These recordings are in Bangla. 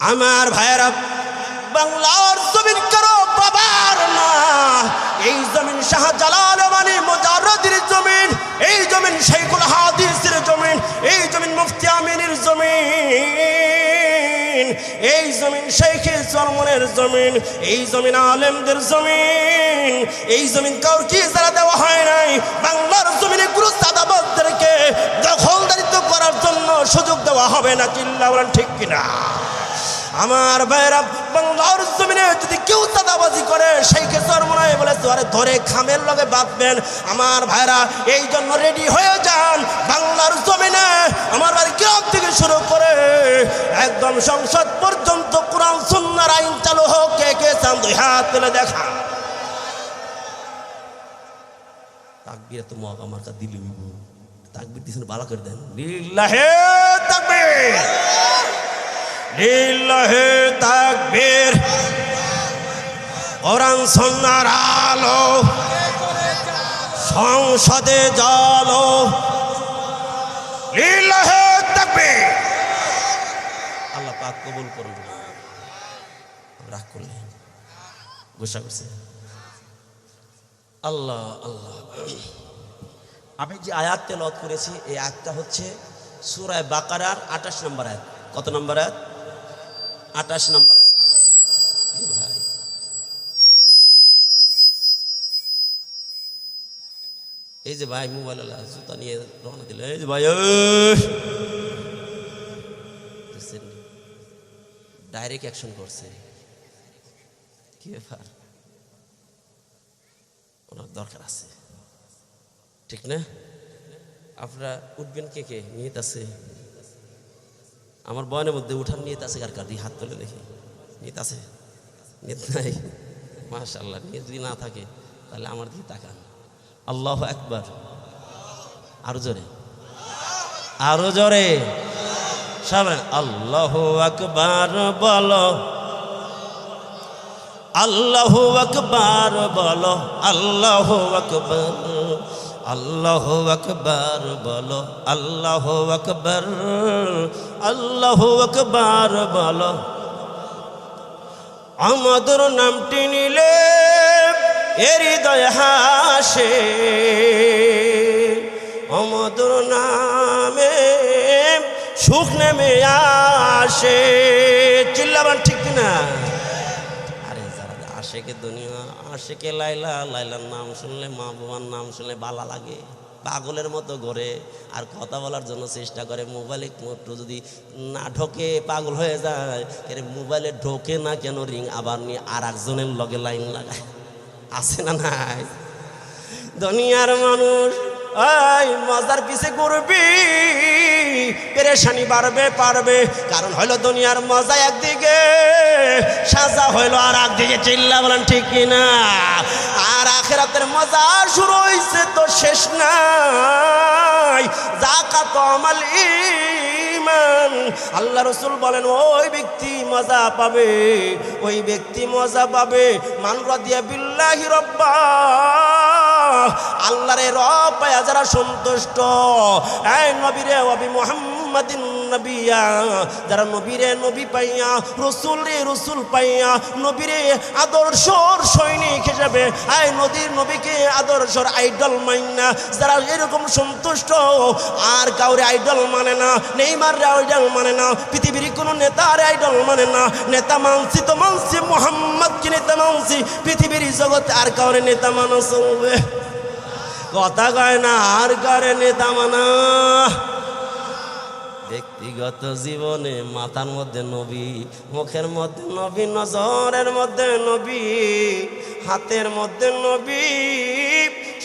আমার ভাইয়েরা, বাংলার জমিন কারও বাবার না? এই জমিন শাহজালাল মানে মোজারদির জমিন, এই জমিন শেখুল হাদিসের জমিন, এই জমিন মুফতি আমিনের জমিন, এই জমিন শেখে চরমনের জমিন, এই জমিন আলেমদের জমিন, এই জমিন কাউর কি যারা দেওয়া হয় নাই? বাংলার জমিনে গুরু সাদাবাদদেরকে দখলদারিত্ব করার জন্য সুযোগ দেওয়া হবে না চিল্লা ঠিক কিনা? আমার ভাইরা বাংলার জমিনে যদি কেউ চাঁদাবাজি করে, সেই কেসর মনে বলে ধরে ধরে খামের লগে বাঁধবেন। আমার ভাইরা, এই জন্য রেডি হয়ে যান বাংলার জমিনে। আমার বাড়ি গ্রাম থেকে শুরু করে একদম সংসদ পর্যন্ত কোরআন, সুন্নার আইন চালু হোক, কে কে চান, দুই হাত তুলে দেখা তাকবির তো মগ আমার কাছে দিলি তাকবির দিছেন, ভালো করে দেন। লিল্লাহে তাকবীর। লিল্লাহে তাকবীর। কোরআন সন্ন্যার আলো। সংসদে জালো। লিল্লাহে তাকবীর। আল্লাহ পাক কবুল করুন। রাগ করলেন গোসা করছে। আল্লাহ আল্লাহ। আমি যে আয়াত তেলত করেছি, এই আয়াতটা হচ্ছে সুরায় বাকারার আঠাশ নম্বর আয়াত। কত নম্বর আয়াত? আঠাশ নম্বর ভাই। এই যে ভাই, মোবাইল জুতা নিয়ে রওনা দিল। এই যে ভাই ডাইরেক্ট অ্যাকশন করছে। কি ব্যাপার? ওনার দরকার আছে। ঠিক না? আপনারা উঠবেন কে কে? নিয়ত আছে। আমার বয়নের মধ্যে উঠার নিয়ে আছে কার কার? হাত তুলে দেখি। নিয়ত আছে? নিয়ত নাই। মাশাল্লাহ নিয়ত যদি না থাকে, তাহলে আমার দিকে তাকান। আল্লাহ একবার আরও জোরে। আরও জোরে। আল্লাহ আকবার বলো। আল্লাহ আকবার বলো। আল্লাহ আকবার। আল্লাহ আকবার বলো, আল্লাহ আকবার আল্লাহ আকবার বলো। আমাদের নামটি নিলে হৃদয় হাসে। আমাদের নামে সুখ নেমে আসে। চিল্লাবার ঠিক না আশেকে দুনিয়া, আশেকে লাইলা, লাইলার নাম শুনলে মা বাবার নাম শুনলে বালা লাগে। পাগলের মতো ঘরে, আর কথা বলার জন্য চেষ্টা করে। মোবাইলে একটু যদি না ঢোকে, পাগল হয়ে যায়, এর মোবাইলে ঢোকে না কেন রিং? আবার নিয়ে আর একজনের লগে লাইন লাগায়। আছে না নাই? দুনিয়ার মানুষ মজার পিছে করবি? পেরেশানি বাড়বে, পারবে। কারণ হলো দুনিয়ার মজা একদিকে, সাজা হইল আর একদিকে। চিল্লা বলেন, ঠিক কিনা আর আখেরাতের মজা শুরু হয়েছে তো শেষ নাই। জাকাত আমাল ইমান আল্লাহ রসুল বলেন, ওই ব্যক্তি মজা পাবে, ওই ব্যক্তি মজা পাবে। মান রাদিয়া বিল্লাহি রব্বা আল্লাহরে রব পায়া যারা সন্তুষ্ট। এই নবীরে অবি মোহাম্মদিন নবিয়া, যারা নবীরে নবী পাইয়া রসুল রে রসুল পাইয়া, নবীরে আদর্শর সৈনিক হিসেবে এই নদীর নবীকে আদর্শর আইডল মাইনা, যারা এরকম সন্তুষ্ট, আর কাউরে আইডল মানে না নেইমার আইডল মানে না, পৃথিবীর কোনো নেতার আইডল মানে না, নেতা মানছি তো মানছি, মোহাম্মদকে নেতা মানছি, পৃথিবীর জগতে আর কাউরে নেতা মানা চলবে। কথা কয় না, আর কারে নেতা মানা। ব্যক্তি ব্যক্তিগত জীবনে মাথার মধ্যে নবী, মুখের মধ্যে নবী, নজরের মধ্যে নবী, হাতের মধ্যে নবী,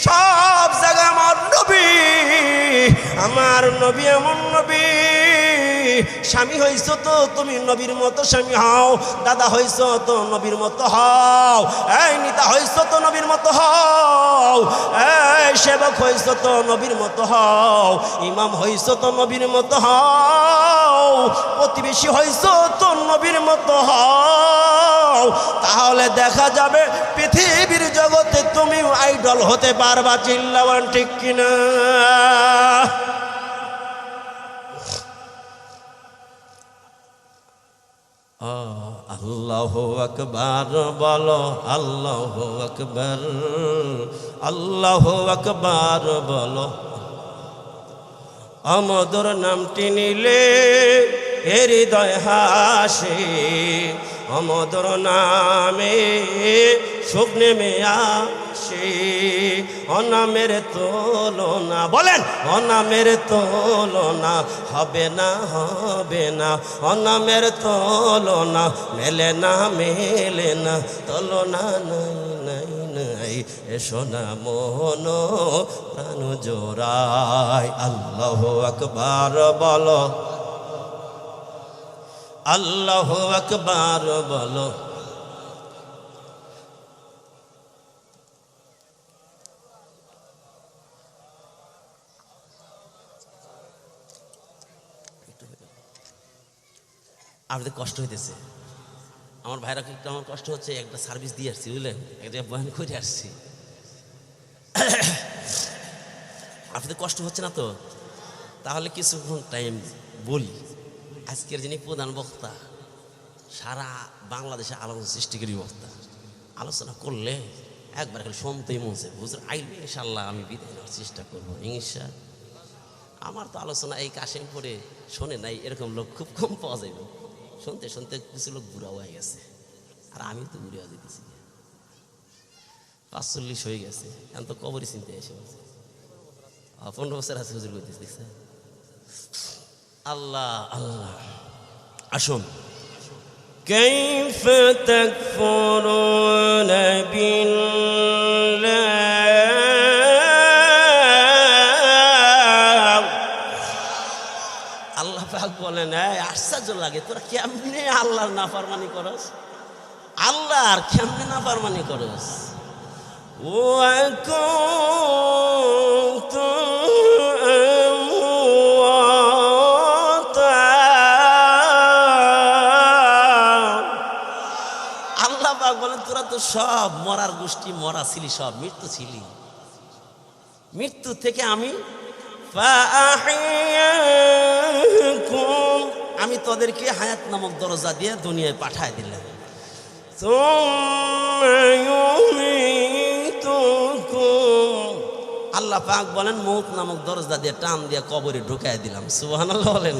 সব জায়গায় আমার নবী আমার নবী, এমন নবী। স্বামী হইছ তো তুমি নবীর মতো স্বামী হও, দাদা হইছ তো নবীর মতো হও, এই নিতা হইছ তো নবীর মতো হও, এই সেবক হইছ তো নবীর মতো হও, ইমাম হইছ তো নবীর মতো হও। প্রতিবেশী হইছ তো নবীর মতো হও। তাহলে দেখা যাবে পৃথিবীর জগতে তুমি আইডল হতে পারবা চিল্লাবান ঠিক কিনা? আল্লাহ আকবার, বলো আল্লাহ আকবার আল্লাহ আকবার, বলো অমদর নামটি নিলে হৃদয় হাসে। অমদর নামে সুখ নেমে আসে। অনামের তোলনা, বলেন, অনামের তোলনা হবে না হবে না। অনামের তোলনা মেলে না মেলে না, তোলনা নাই নাই। এসো না মোহন প্রাণ জোড়াই আল্লাহ আকবার বলো। আল্লাহ আকবার বলো। আপনাদের কষ্ট হইতেছে। আমার ভাইরা একটু আমার কষ্ট হচ্ছে, একটা সার্ভিস দিয়ে আসছি বুঝলেন একটা জায়গায় বয়ান করে আসছি। আপনাদের কষ্ট হচ্ছে না তো? তাহলে কিছুক্ষণ টাইম বলি। আজকের যিনি প্রধান বক্তা, সারা বাংলাদেশে আলোচনা সৃষ্টিকারী বক্তা। আলোচনা করলে একবার খালি শুনতেই মনছে হুজুর আইলে ইনশাল্লাহ আমি বিদায় নেওয়ার চেষ্টা করব, ইনশা আমার তো আলোচনা এই কাশিমপুরে শোনে নাই, এরকম লোক খুব কম পাওয়া যাবে শুনতে শুনতে কিছু লোক বুড়া হয়ে গেছে আর আমি তো বুড়ে হয়ে যেতেছি পাঁচচল্লিশ হয়ে গেছে এখন তো কবরই চিনতে এসে বলছে আহ, পনেরো বছর আছে হুজুর করতেছে দেখছেন আল্লাহ আল্লাহ আসুন كيف تكفرون بالله বলেন এই আশ্চর্য লাগে তোরা কেমনে আল্লাহর নাফরমানি করস আল্লাহর কেমনে নাফরমানি করস وكنتم أمواتا আল্লাহ পাক বলেন তোরা তো সব মরার গোষ্ঠী মরা ছিলি সব মৃত্যু ছিলি মৃত্যু থেকে আমি فأحياكم আমি তোদেরকে হায়াত নামক দরজা দিয়ে দুনিয়ায় পাঠাই দিলাম। আল্লাহ পাক বলেন মৌত নামক দরজা দিয়ে টান দিয়ে কবরে ঢুকাই দিলাম। সুহান বলেন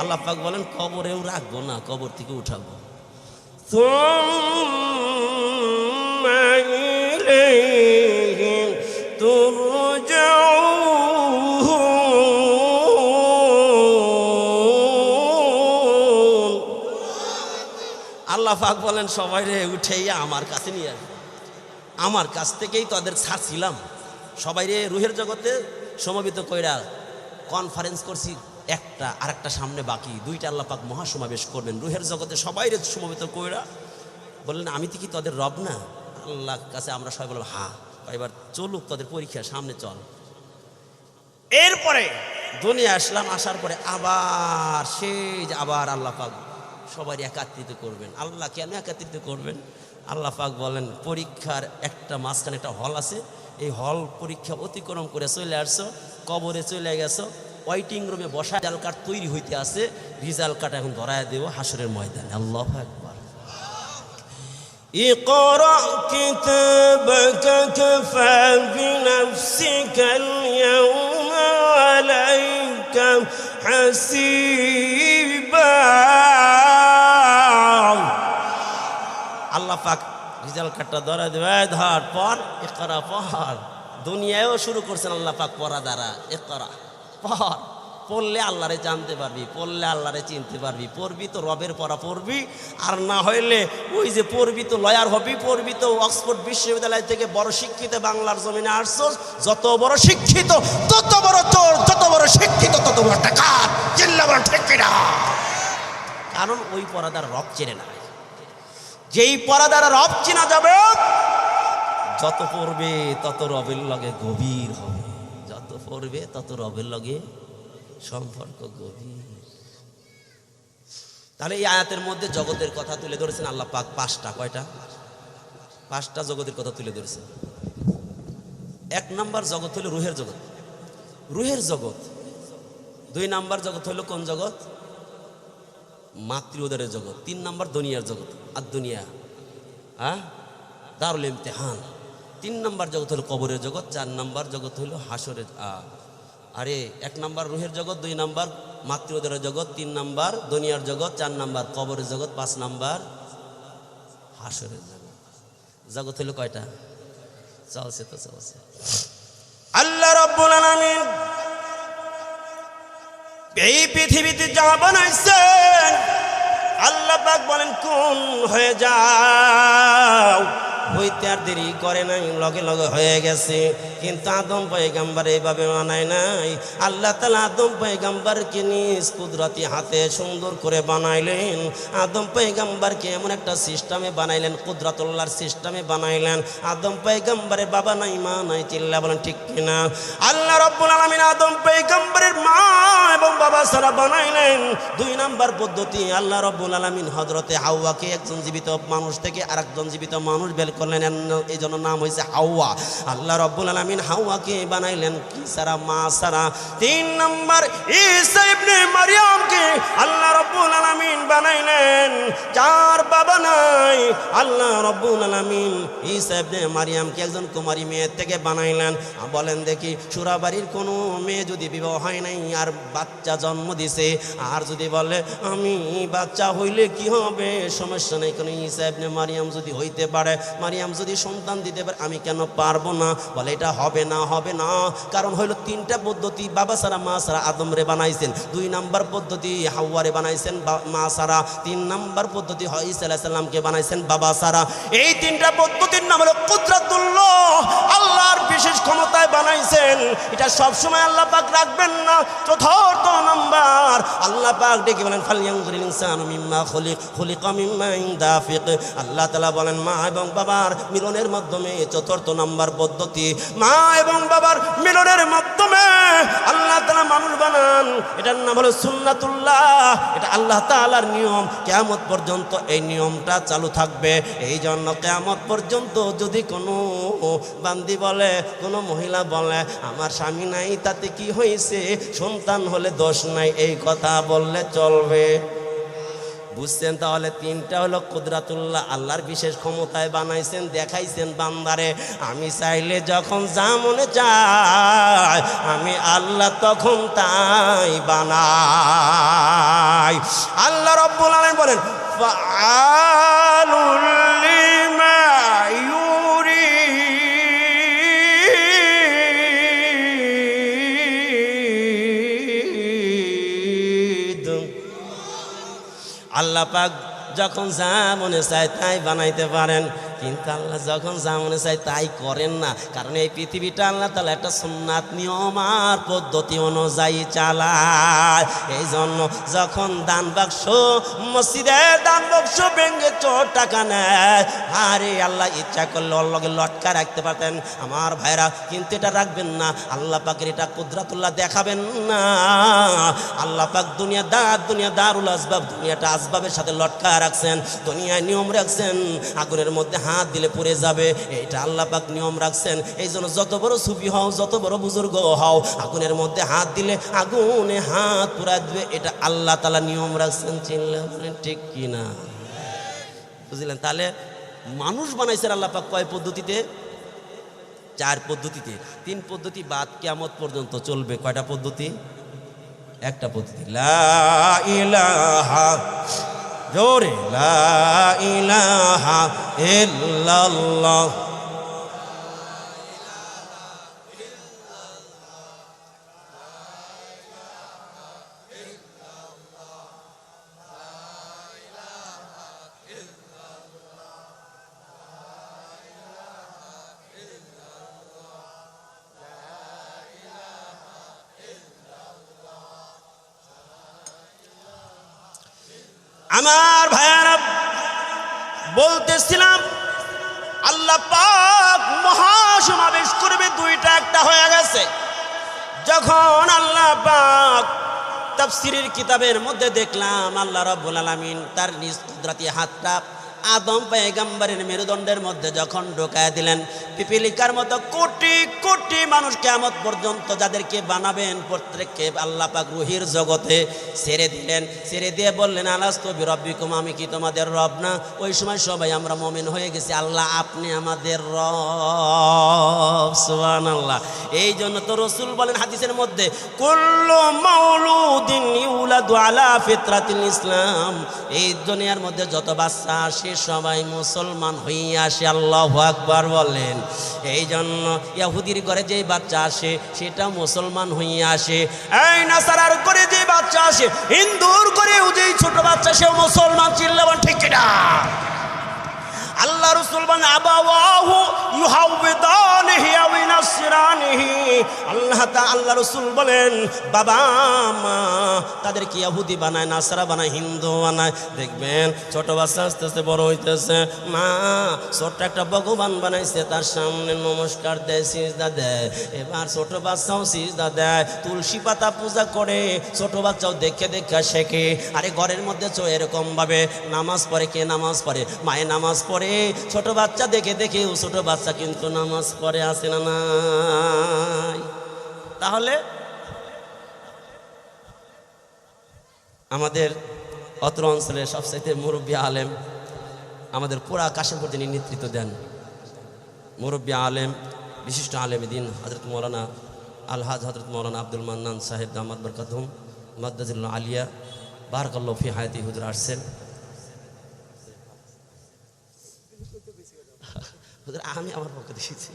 আল্লাহ পাক বলেন, কবরেও রাখব না, কবর থেকে উঠাবো। তো আল্লাহ পাক বলেন, সবাই রে উঠেইয়া আমার কাছে নিয়ে আসবে। আমার কাছ থেকেই তাদের ছাড়ছিলাম। সবাই রে, রুহের জগতে সমবেত কইরা কনফারেন্স করছি। একটা আর একটা সামনে বাকি। দুইটা আল্লাহ পাক মহাসমাবেশ করবেন। রুহের জগতে সবাই রে সমবেত কইরা বললেন, আমি তো কি তোদের রব না? আল্লাহ কাছে আমরা সবাই বললাম, হা, এবার চলুক, তোদের পরীক্ষা, সামনে চল। এরপরে দুনিয়া আসলাম, আসার পরে আবার সেই আবার আল্লাহ পাক সবাই একাত্রিত করবেন আল্লাহ কেন একাত্রিত করবেন আল্লাহ পাক বলেন পরীক্ষার একটা মাঝখানে একটা হল আছে এই হল পরীক্ষা অতিক্রম করে চলে আসছো কবরে চলে গেছো ওয়াইটিং রুমে বসা রেজাল্ট কার্ড তৈরি হইতে আছে রিজাল্ট কার্ড এখন ধরায় দেবো হাসরের ময়দানে আল্লাহ একবার اقرأ كتابك كفى بنفسك اليوم عليك حسيبا পাক রেজাল্ট কার্ডটা ধরা দেবে। ধর, পর একরা পর। দুনিয়ায়ও শুরু করছেন আল্লাহ পাক পড়া দ্বারা। একরা পর। পড়লে আল্লাহরে জানতে পারবি, পড়লে আল্লাহরে চিনতে পারবি, পড়বি তো রবের পড়া পড়বি। আর না হইলে ওই যে পড়বি তো লয়ার হবি, পড়বি তো অক্সফোর্ড বিশ্ববিদ্যালয় থেকে বড় শিক্ষিত বাংলার জমিনে আসছো যত বড় শিক্ষিত, তত বড় চোর, যত বড় শিক্ষিত, তত বড় টাকা। চিল্লা বড় ঠিক কিনা? কারণ ওই পরাদার রব চেনে না যেই পরা দ্বারা রব চেনা যাবে, যত পড়বে তত রবের লগে গভীর হবে। যত পড়বে তত রবের লগে সম্পর্ক গভীর। তাহলে এই আয়াতের মধ্যে জগতের কথা তুলে ধরেছেন আল্লাহ পাক পাঁচটা, কয়টা? পাঁচটা জগতের কথা তুলে ধরেছেন। এক নাম্বার জগৎ হলো রুহের জগৎ। রুহের জগৎ, দুই নাম্বার জগৎ হলো কোন জগৎ? মাতৃউদরের জগৎ। তিন নাম্বার দুনিয়ার জগৎ। আর দুনিয়া হ্যাঁ? দারুল ইমতেহান। তিন নাম্বার জগৎ হলো কবরের জগৎ, চার নাম্বার জগৎ হলো হাসরের আরে, এক নাম্বার রুহের জগৎ, দুই নাম্বার মাতৃউদরের জগৎ, তিন নাম্বার দুনিয়ার জগৎ, চার নাম্বার কবরের জগৎ, পাঁচ নাম্বার হাসরের জগৎ। জগৎ হলো কয়টা? চলছে তো চলছে। আল্লাহ রব্বুল আলামিন এই পৃথিবীতে যা বানাইছেন আল্লাহ পাক বলেন কোন হয়ে যাও। হইতে আর দেরি করে নাই, লগে লগে হয়ে গেছে। কিন্তু আদম পয়গাম্বার এইভাবে বানায় নাই। আল্লাহ তালা আদম পয়গাম্বারকে নিজ কুদরতি হাতে সুন্দর করে বানাইলেন। আদম পয়গাম্বারকে এমন একটা সিস্টেমে বানাইলেন, কুদরতুল্লাহর সিস্টেমে বানাইলেন। আদম পয়গাম্বারের বাবা নাই, মা নাই, চিল্লা বলেন ঠিক কিনা? আল্লাহ রব্বুল আলামিন আদম পয়গাম্বারের মা এবং বাবা সারা বানাইলেন। দুই নাম্বার পদ্ধতি, আল্লাহ রব্বুল আলামিন হজরতে হাওয়াকে একজন জীবিত মানুষ থেকে আরেকজন জীবিত মানুষ বের করলেন এই জন্য নাম হয়েছে হাওয়া। আল্লাহ রব্বুল আলামিন হাওয়াকে বানাইলেন, কি সারা, মা সারা। তিন নাম্বার ইবনে মারিয়ামকে আল্লাহ রব্বুল আলামিন বানাইলেন, যার বাবা নাই। আল্লাহ রব্বুল আলামিন ইবনে মারিয়ামকে একজন কুমারী মেয়ে থেকে বানাইলেন। বলেন, দেখি, সুরাবাড়ির কোনো মেয়ে যদি বিবাহ হয় নাই আর বাচ্চা জন্ম দিছে, আর যদি বলে, আমি বাচ্চা হইলে কি হবে? সমস্যা নেই। কোনো ঈসা মারিয়াম যদি হইতে পারে মারিয়াম, যদি সন্তান দিতে পারে আমি কেন পারব না? বলে, এটা হবে না হবে না। কারণ হইল তিনটা পদ্ধতি, বাবা সারা মা সারা আদম রে বানাইছেন। দুই নাম্বার পদ্ধতি, হাওয়ারে বানাইছেন মা সারা তিন নাম্বার পদ্ধতি হইসা সাল্লামকে বানাইছেন বাবা সারা এই তিনটা পদ্ধতির নাম হলো কুদরাতুল্লাহ। আল্লাহর বিশেষ ক্ষমতায় বানাইছেন, এটা সব সময় আল্লাহ পাক রাখবেন না। চতুর্থ নাম্বার, আল্লাহ পাক ডেকে বলেন ফালিয়াংজুরিল ইনসানু মিম্মা খুলিক, খুলিকা মিম্মা দাফিক আল্লাহ তাআলা বলেন, মা এবং বাবার মিলনের মাধ্যমে চতুর্থ নাম্বার পদ্ধতি। মা এবং বাবার মিলনের মাধ্যমে আল্লাহ তাআলা মানুষ বানান। এটার নাম হলো সুন্নাতুল্লাহ। এটা আল্লাহ তাআলার নিয়ম। কেয়ামত পর্যন্ত এই নিয়মটা চালু থাকবে। এই জন্য কেয়ামত পর্যন্ত যদি কোনো বান্দি বলে কোনো মহিলা বলে, আমার স্বামী নাই, তাতে কি হয়েছে? সন্তান হলে দোষ নাই, এই কথা বললে চলবে। বুঝছেন তাহলে তিনটা হলো কুদরাতুল্লাহ, আল্লাহর বিশেষ ক্ষমতায় বানাইছেন, দেখাইছেন বান্দারে, আমি চাইলে যখন যা মনে চাই আমি আল্লাহ তখন তাই বানাই। আল্লাহ রব্বুল আলামিন বলেন, ফাআলুল আল্লাহ পাক যখন যা মনে চায় তাই বানাইতে পারেন। কিন্তু আল্লাহ যখন যা মনে চায় তাই করেন না। কারণ এই পৃথিবীটা আল্লাহ তাহলে একটা সুন্নাত নিয়ম আর পদ্ধতি অনুযায়ী চালায়। এই জন্য যখন দান বাক্স মসজিদের দান বাক্স ভেঙে চোর টাকা নেয়, আরে আল্লাহ ইচ্ছা করলে লগে লটকা রাখতে পারতেন। আমার ভাইরা, কিন্তু এটা রাখবেন না। আল্লাহ পাকের এটা কুদরাতুল্লাহ দেখাবেন না। আল্লাহ পাক দুনিয়া দার, দুনিয়া দারুল আসবাব, দুনিয়াটা আসবাবের সাথে লটকা রাখছেন, দুনিয়ায় নিয়ম রাখছেন। আগুনের মধ্যে হাত দিলে পড়ে যাবে। এটা আল্লাহ পাক নিয়ম রাখছেন। এই জন্য যত বড় সুফি হও, যত বড় বুজুর্গ হও, আগুনের মধ্যে হাত দিলে আগুনে হাত পুরা দিবে। এটা আল্লাহ তালা নিয়ম রাখছেন। চিনলে বলেন ঠিক কিনা? বুঝলেন? তাহলে মানুষ বানাইছেন আল্লাহ পাক কয় পদ্ধতিতে? চার পদ্ধতিতে। তিন পদ্ধতি বাদ কেমত পর্যন্ত চলবে। কয়টা পদ্ধতি? একটা পদ্ধতি। লা ইলাহা জোরে লা ইলাহা ইল্লাল্লাহ। আমার ভাইয়ারা বলতেছিলাম, আল্লাহ পাক মহাসমাবেশ করবে, দুইটা একটা হয়ে গেছে। যখন আল্লাহ পাক তাফসিরের কিতাবের মধ্যে দেখলাম, আল্লাহ রাব্বুল আলামিন তার নিজ কুদরতি হাতটা আদম পেগাম্বারের মেরুদণ্ডের মধ্যে যখন ঢোকায় দিলেন, পিপিলিকার মতো কোটি কোটি মানুষ কেমত পর্যন্ত যাদেরকে বানাবেন, প্রত্যেককে আল্লাহ পাক রুহির জগতে ছেড়ে দিলেন। ছেড়ে দিয়ে বললেন, আলাস্ত বিরব্বিকুম, আমি কি তোমাদের রব না? ওই সময় সবাই, আমরা মমিন হয়ে গেছি, আল্লাহ আপনি আমাদের রব। সুবহান আল্লাহ এই জন্য তো রসুল বলেন হাদিসের মধ্যে আলা ইসলাম। এই দুনিয়ার মধ্যে যত বাচ্চা আসে সবাই মুসলমান হইয়া আসে, আল্লাহ আকবার বলেন। এই জন্য ইয়াহুদির ঘরে যে বাচ্চা আসে, সেটা মুসলমান হয়ে আসে। এই নাসারার করে যে বাচ্চা আসে, হিন্দুর করে যেই ছোট বাচ্চা সে মুসলমান, চিল্লাবান, ঠিক কিনা? আল্লাহ রসুল আবাহ ইউ হাউ বেদান ইনাসরানিহি আল্লাহ আল্লাহ রসুল বলেন, বাবা, মা, তাদেরকে ইহুদি বানায়, নাসরা বানায়, হিন্দু বানায়। দেখবেন, ছোট বাচ্চা আস্তে আস্তে বড় হইতেছে। মা, ছোট্ট একটা ভগবান বানাইছে, তার সামনে নমস্কার দেয়, সিজদা দেয়। এবার ছোট বাচ্চাও সিজদা দেয়। তুলসী পাতা পূজা করে, ছোট বাচ্চাও দেখে দেখে শেখে। আরে, ঘরের মধ্যে চো এরকম ভাবে নামাজ পড়ে, কে নামাজ পড়ে? মায়ে নামাজ পড়ে। ছোট বাচ্চা দেখে দেখে, ও ছোট বাচ্চা কিন্তু নামাজ পড়ে আসে না না? তাহলে আমাদের অত্র অঞ্চলের সবচাইতে মুরব্বী আলেম আমাদের পুরা কাশেমপুর তিনি নেতৃত্ব দেন, মুরব্বী আলেম, বিশিষ্ট আলেম দিন হজরত মৌলানা আলহাজ হজরত মৌলানা আব্দুল মান্নান সাহেব দামাদ বরকাতুম মদ্দাজুল্লাহ আলিয়া বারকাল্লা ফি হায়াতি হুজুর আসছেন। আমি আমার পক্ষ দিয়েছি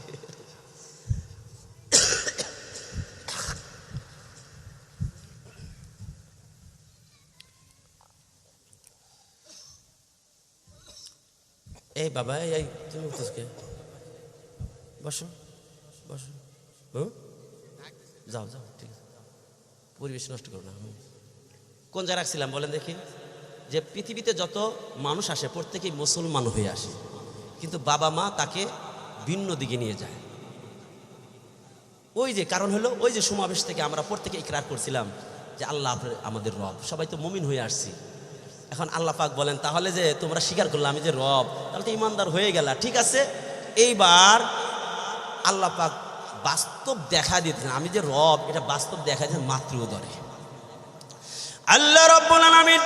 এই বাবা, এই তুমি উঠতেছ কে? বসো বসো। হুম যাও যাও, ঠিক আছে। পরিবেশ নষ্ট করো না। কোন জায়গায় রাখছিলাম বলেন দেখি? যে পৃথিবীতে যত মানুষ আসে, প্রত্যেকেই মুসলমান হয়ে আসে। কিন্তু বাবা মা তাকে ভিন্ন দিকে নিয়ে যায়। ওই যে, কারণ হলো ওই যে সমাবেশ থেকে আমরা প্রত্যেকে ইকরার করছিলাম যে আল্লাহ আমাদের রব। সবাই তো মুমিন হয়ে আসছি। এখন আল্লাহ পাক বলেন, তাহলে যে তোমরা স্বীকার করলে আমি যে রব, তাহলে তো ইমানদার হয়ে গেলা, ঠিক আছে? এইবার আল্লাহ পাক বাস্তব দেখা দিতেন আমি যে রব, এটা বাস্তব দেখা দিতেন মাতৃ উদরে আল্লাহ রব্বুল আলামিন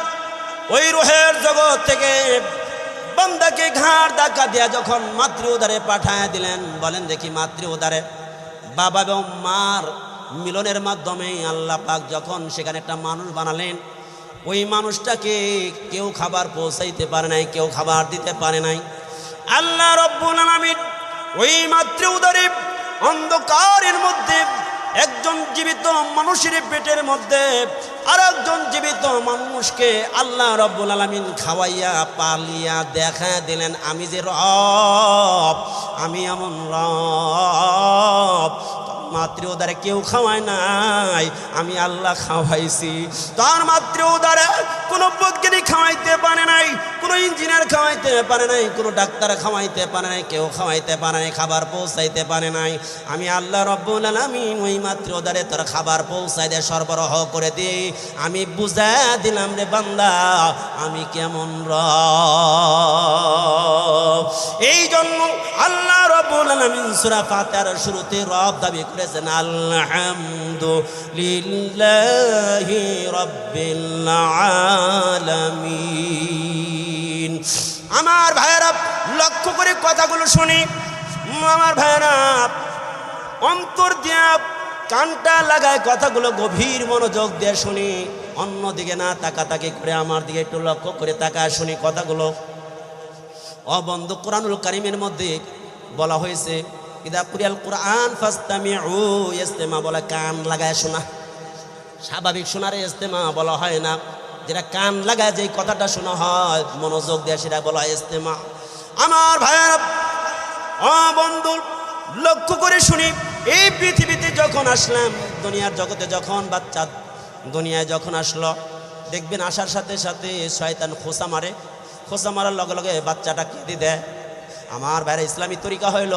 ওই রোহের জগৎ থেকে বান্দাকে ঘাড় ধাক্কা দিয়া যখন মাতৃ উদারে পাঠায় দিলেন, বলেন, দেখি মাতৃ উদারে বাবা এবং মার মিলনের মাধ্যমে আল্লাহ পাক যখন সেখানে একটা মানুষ বানালেন ওই মানুষটাকে কেউ খাবার পৌঁছাইতে পারে নাই, কেউ খাবার দিতে পারে নাই। আল্লাহ রব্বুল আলামিন ওই মাতৃ উদারে অন্ধকারের মধ্যে একজন জীবিত মানুষের পেটের মধ্যে আর একজন জীবিত মানুষকে আল্লাহ রব্বুল আলমিন খাওয়াইয়া, পালিয়া দেখা দিলেন, আমি যে রব, আমি এমন রব মাতৃ উদারে কেউ খাওয়ায় নাই। আমি আল্লাহ খাওয়াইছি। তার মাতৃ উদারে কোনো বৈজ্ঞানিক খাওয়াইতে পারে নাই। কোনো ইঞ্জিনিয়ার খাওয়াইতে পারে নাই, কোনো ডাক্তার খাওয়াইতে পারে নাই, কেউ খাওয়াইতে পারে নাই, খাবার পৌঁছাইতে পারে নাই। আমি আল্লাহ রব্বুল আলামিন ওই মাতৃ উদারে তোর খাবার পৌঁছাই দে, সরবরাহ করে দিই আমি বুঝা দিলাম রে বান্দা, আমি কেমন র এই জন্য আল্লাহ রব্বুল আলামিন সূরা ফাতিহার শুরুতে রব দাবি করেছেন, আলহামদুলিল্লাহি রাব্বিল আলামিন। আমার ভাইয়েরা, লক্ষ্য করে কথাগুলো শুনি। আমার ভাইয়েরা, অন্তর দিয়া কানটা লাগায় কথাগুলো গভীর মনোযোগ দিয়ে শুনি। অন্যদিকে না তাকাতাকি করে আমার দিকে একটু লক্ষ্য করে তাকায় শুনি কথাগুলো। অবন্ধ কোরআনুল কারিমের মধ্যে বলা হয়েছে কোরআন বলা কান লাগায় শোনা। স্বাভাবিক শোনারে ইস্তেমা বলা হয় না। যেটা কান লাগায় যে কথাটা শোনা হয়, মনোযোগ দেয় সেটা বলা ইস্তেমা। আমার ভাইয়ের বন্ধু, লক্ষ্য করে শুনি, এই পৃথিবীতে যখন আসলাম, দুনিয়ার জগতে যখন বাচ্চা, দুনিয়ায় যখন আসলো, দেখবেন আসার সাথে সাথে শয়তান খোসা মারে। খোসা মারার লগে লগে বাচ্চাটা কেঁদে দেয়। আমার বাইরে ইসলামী তরিকা হইল,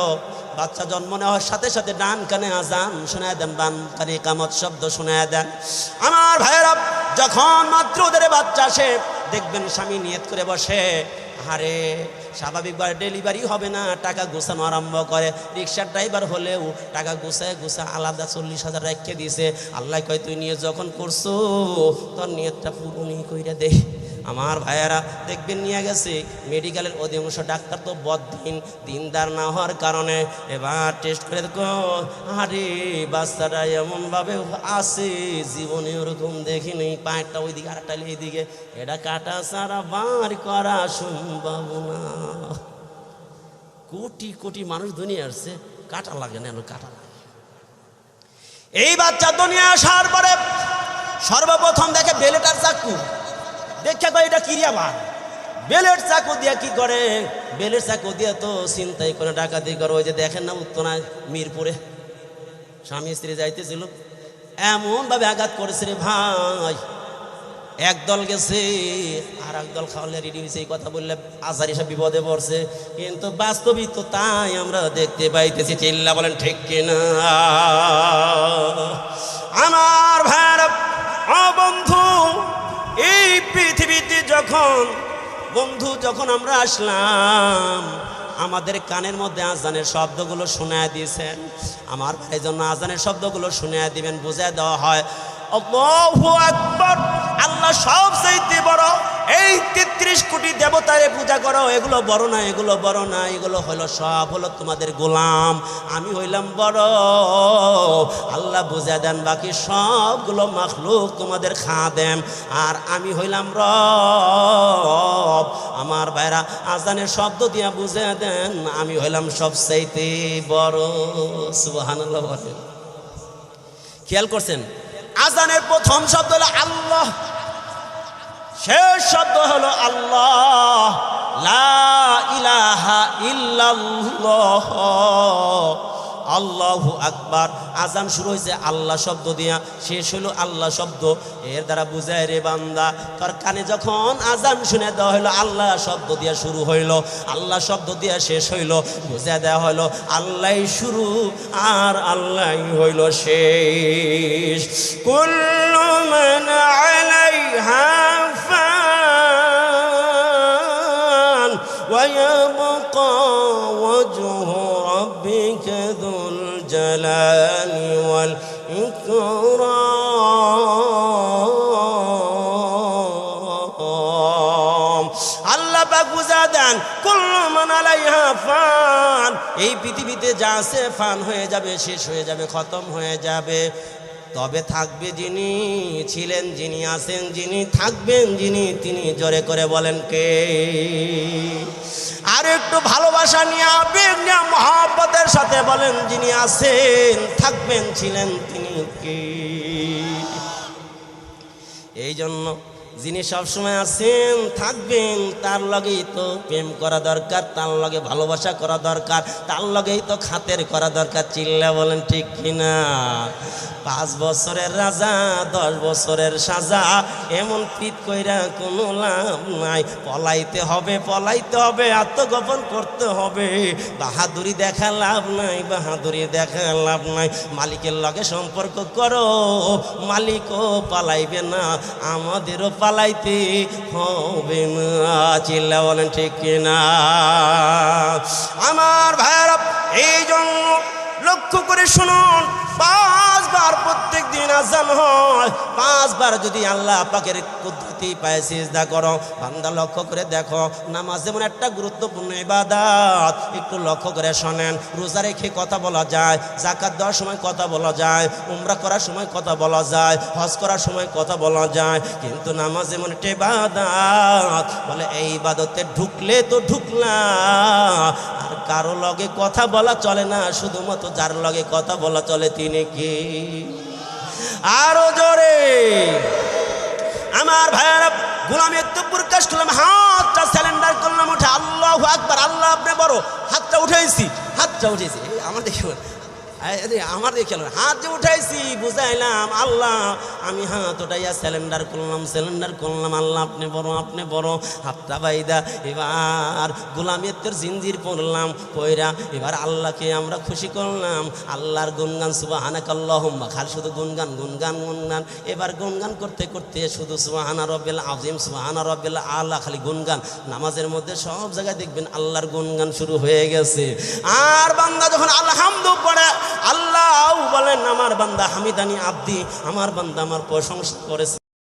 বাচ্চা জন্ম নেওয়ার সাথে সাথে ডান কানে আজান শোনায় দেন বান কানে কামত শব্দ শোনায় দেন। আমার ভাইয়েরা, যখন মাত্র ওদের বাচ্চা আসে, দেখবেন স্বামী নিয়ত করে বসে আরে স্বাভাবিকভাবে ডেলিভারি হবে না, টাকা গোছানো আরম্ভ করে। রিক্সার ড্রাইভার হলেও টাকা গোছায় গোছা আলাদা চল্লিশ হাজার রেখে দিয়েছে। আল্লাহ কয়, তুই নিয়ে যখন করছ, তোর নিয়তটা পুরনি কইরা দে। আমার ভাইয়ারা দেখবেন নিয়ে গেছে। মেডিকেলের অধিকাংশ ডাক্তার তো বদিন দিনদার না হওয়ার কারণে। এবার টেস্ট করে দেখো, আরে বাচ্চাটা এমনভাবে আছে, জীবনে ওরকম দেখিনি। পায়েরটা ওইদিকে, আরেকটা এইদিকে। এটা কাটা সারা বার করা সম্ভব না। কোটি কোটি মানুষ দুনিয়া আসছে, কাটা লাগে না কাটা লাগে। এই বাচ্চা দুনিয়া আসার পরে সর্বপ্রথম দেখে বেলেটার চাকু। দেখে কয় এটা কিরিয়াবার বেলের চাকু দিয়া কি করে? বেলের চাকু দিয়া তো চিন্তাই করে ডাকাতি করে। ওই যে দেখেন না উত্তরায় মিরপুরে? স্বামী স্ত্রী যাইতেছিল। এমনভাবে আঘাত করেছে রে ভাই। একদল গেছে আর একদল খাওয়ালে রেডি হয়েছে, এই কথা বললে আজার এসব বিপদে পড়ছে। কিন্তু বাস্তবিক তো তাই আমরা দেখতে পাইতেছি, চিল্লা বলেন, ঠিক কিনা? আমার ভাইয়ের ও বন্ধু এই পৃথিবীতে যখন বন্ধু যখন আমরা আসলাম, আমাদের কানের মধ্যে আজানের শব্দগুলো শোনায় দিয়েছেন। আমার ভাই জন্য আজানের শব্দগুলো শুনে দিবেন বুঝে দেওয়া হয়। আল্লাহ সব চাইতে বড় এই তেত্রিশ কোটি দেবতারে পূজা করো, এগুলো বড় না, এগুলো বড় না, এগুলো হলো সব হলো তোমাদের গোলাম। আমি হইলাম বড়। আল্লাহ বুঝে দেন, বাকি সবগুলো মাখলুক তোমাদের খা দেন আর আমি হইলাম রব। আমার ভাইরা, আজানের শব্দ দিয়া বুঝে দেন, আমি হইলাম সব চাইতে বড় বলেন খেয়াল করছেন? আজানের প্রথম শব্দ হলো আল্লাহ। শেষ শব্দ হলো আল্লাহ। ইলাহা ইল্লাল্লাহ। আল্লাহু আকবার। আজান শুরু হয়েছে আল্লাহ শব্দ দিয়া। শেষ হলো আল্লাহ শব্দ। এর দ্বারা বুঝায়, রে বান্দা, তোর কানে যখন আজান শুনে দেওয়া হলো, আল্লাহ শব্দ দিয়া শুরু হইল। আল্লাহ শব্দ দিয়া শেষ হইল বুঝে দেওয়া হলো আল্লাহ শুরু আর আল্লাহ হইল শেষ। কুল্লু মান আলাইহা ويبقى وجه ربك ذو الجلال والإكرام আল্লাহ পাক বুঝা দেন কুল্লু মান আলাইহা ফান এই পৃথিবীতে যা আছে ফান হয়ে যাবে শেষ হয়ে যাবে খতম হয়ে যাবে তবে থাকবে যিনি ছিলেন, যিনি আছেন, যিনি থাকবেন, যিনি, তিনি জোরে করে বলেন কে? আর একটু ভালোবাসা নিয়ে আবেগ নিয়ে মহাব্বতের সাথে বলেন, যিনি আছেন, থাকবেন, ছিলেন তিনি কে? এই জন্য যিনি সবসময় আছেন, থাকবেন, তার লগেই তো প্রেম করা দরকার, তার লগে ভালোবাসা করা দরকার, তার লগেই তো খাতের করা দরকার, চিল্লা বলেন ঠিক কিনা? পাঁচ বছরের রাজা, দশ বছরের সাজা, এমন পিত কইরা কোনো লাভ নাই। পলাইতে হবে পলাইতে হবে, আত্মগোপন করতে হবে। বাহাদুরি দেখা লাভ নাই, বাহাদুরি দেখা লাভ নাই। মালিকের লগে সম্পর্ক করো, মালিকও পালাইবে না, আমাদেরও পালাইতে হবে না। চিল্লা বলেন ঠিক কিনা? আমার ভাইয়েরা, এই জন্য লক্ষ্য করে শুনুন পাঁচবার প্রত্যেক দিন আজান হয়। পাঁচবার যদি আল্লাহ পাকের কুদরতি পায়ে সিজদা করো, বান্দা লক্ষ্য করে দেখো, নামাজ যেমন একটা গুরুত্বপূর্ণ ইবাদত। একটু লক্ষ্য করে শোনেন, রোজা রেখে কথা বলা যায় জাকাত দেওয়ার সময় কথা বলা যায়, উমরা করার সময় কথা বলা যায়, হজ করার সময় কথা বলা যায়, কিন্তু নামাজ যেমন একটা ইবাদত, বলে এই ইবাদতে ঢুকলে তো ঢুকলা, আর কারও লগে কথা বলা চলে না, শুধুমাত্র যার লগে কথা বলা চলে তিনি কি? আরও জোরে। আমার ভাইয়ারা, গুলামে একটু প্রকাশ করলাম, হাতটা স্যালেন্ডার করলাম, উঠে আল্লাহ আকবার, আল্লাহ আপনি বড়, হাতটা উঠেছি হাতটা উঠেছি। আমার দেখি আরে আমার দিয়ে খেলো। হাত যে উঠাইছি, বুঝাইলাম, আল্লাহ, আমি হাত উঠাইয়া সিলিন্ডার করলাম সিলিন্ডার করলাম আল্লাহ, আপনি বড় আপনি বড়, হাতটা বাইদা। এবার গোলামিয়তের জিঞ্জির পড়লাম পয়রা এবার আল্লাহকে আমরা খুশি করলাম। আল্লাহর গুনগান সুবাহানাক আল্লাহুম্মা খালি শুধু গুনগান গুনগান গুনগান এবার গুনগান করতে করতে শুধু সুবাহানা রব্বিল আজিম সুবাহানা রব্বিল আল্লাহ খালি গুনগান নামাজের মধ্যে সব জায়গায় দেখবেন আল্লাহর গুনগান শুরু হয়ে গেছে। আর বান্দা যখন আলহামদু পড়ে আল্লাহ বলেন আমার বান্দা হামিদানি আব্দি আমার বান্দা আমার প্রশংসা করেছে।